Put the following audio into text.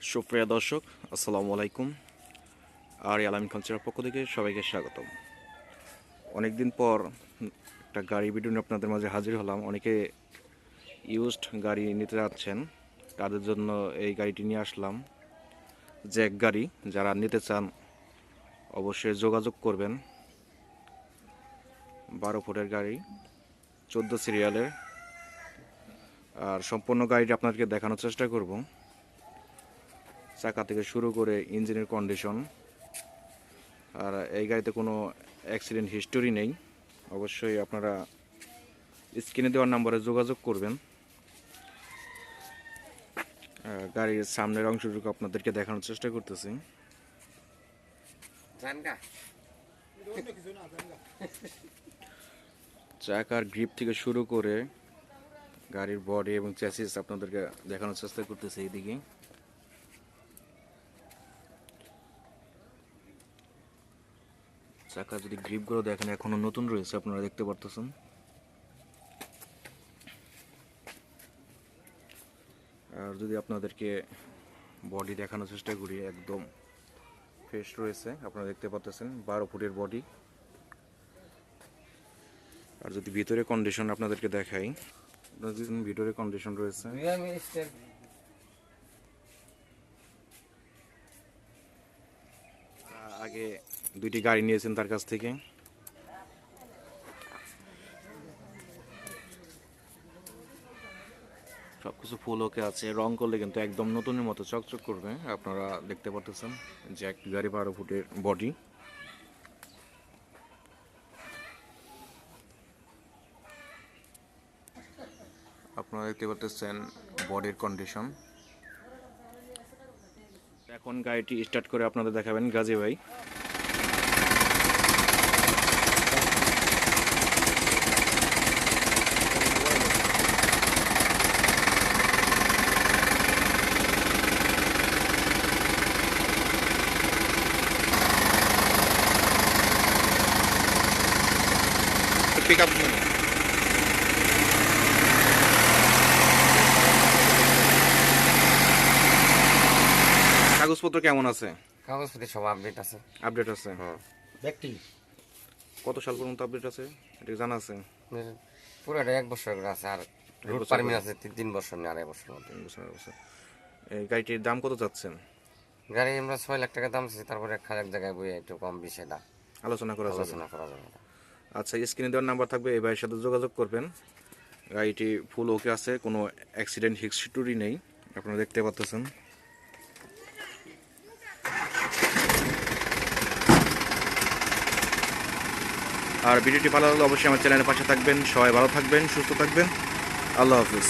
সুপ্রিয় দর্শক, আসসালামু আলাইকুম। আর আলামিন খালচারের পক্ষ থেকে সবাইকে স্বাগতম। অনেকদিন পর একটা গাড়ি ভিডিও নিয়ে আপনাদের মাঝে হাজির হলাম। অনেকে ইউজড গাড়ি নিতে যাচ্ছেন, তাদের জন্য এই গাড়িটি নিয়ে আসলাম। জ্যাক গাড়ি, যারা নিতে চান অবশ্যই যোগাযোগ করবেন। বারো ফুটের গাড়ি, চোদ্দ সিরিয়ালের আর সম্পূর্ণ গাড়িটি আপনাদেরকে দেখানোর চেষ্টা করব। চাকা থেকে শুরু করে ইঞ্জিনের কন্ডিশন আর এই গাড়িতে কোনো অ্যাক্সিডেন্ট হিস্টোরি নেই। অবশ্যই আপনারা স্ক্রিনে দেওয়ার নাম্বারে যোগাযোগ করবেন। গাড়ির সামনের অংশটুকু আপনাদেরকে দেখানোর চেষ্টা করতেছি। চাকার গ্রিপ থেকে শুরু করে গাড়ির বডি এবং চ্যাসিস আপনাদেরকে দেখানোর চেষ্টা করতেছি এইদিকে। চাকা যদি গ্রিপগুলো দেখেন, এখনও নতুন রয়েছে, আপনারা দেখতে পারতেছেন। আর যদি আপনাদেরকে বডি দেখানোর চেষ্টা করি, একদম ফ্রেশ রয়েছে, আপনারা দেখতে পাচ্ছেন বারো ফুটের বডি আর যদি ভিতরে কন্ডিশন আপনাদেরকে দেখাই ভিতরে কন্ডিশন রয়েছে। আগে দুইটি গাড়ি নিয়েছেন তার কাছ থেকে। সবকিছু ফুল ওকে আছে। রং করলে কিন্তু একদম নতুনের মতো চকচক করবে আপনারা দেখতে পাচ্ছেন যে একটি গাড়ি বারো ফুটের বডি আপনারা দেখতে পাচ্ছেন বডির কন্ডিশন এখন গাড়িটি স্টার্ট করে আপনাদের দেখাবেন গাজী ভাই। পিক আপ কাগজপত্র কেমন আছে? কাগজপত্র সব আপডেট আছে। আপডেট আছে? ব্যক্তি কত সাল পর্যন্ত আপডেট আছে? এটা জানা আছে? পুরোটা এক বছর করে আছে আর রুট পারমিট আছে তিন বছর নিয়ে আড়াই বছর মতো তিন বছর বছর। এই গাড়িটির দাম কত যাচ্ছেন গাড়ি আমরা ছয় লাখ টাকা দাম আছে তারপরে খালি এক জায়গায় বই একটু কম বেশি দাম। আলোচনা করা আলোচনা করা যাবে। না। আচ্ছা স্ক্রিনে দেওয়ার নাম্বার থাকবে, এই ভাইয়ের সাথে যোগাযোগ করবেন। গাড়িটি ফুল ওকে আছে, কোনো অ্যাক্সিডেন্ট হিস্টোরি নেই, আপনারা দেখতে পাচ্ছেন। আর ভিডিওটি ভালো লাগলে অবশ্যই আমার চ্যানেলের পাশে থাকবেন, সবাই ভালো থাকবেন, সুস্থ থাকবেন, আল্লাহ হাফিজ।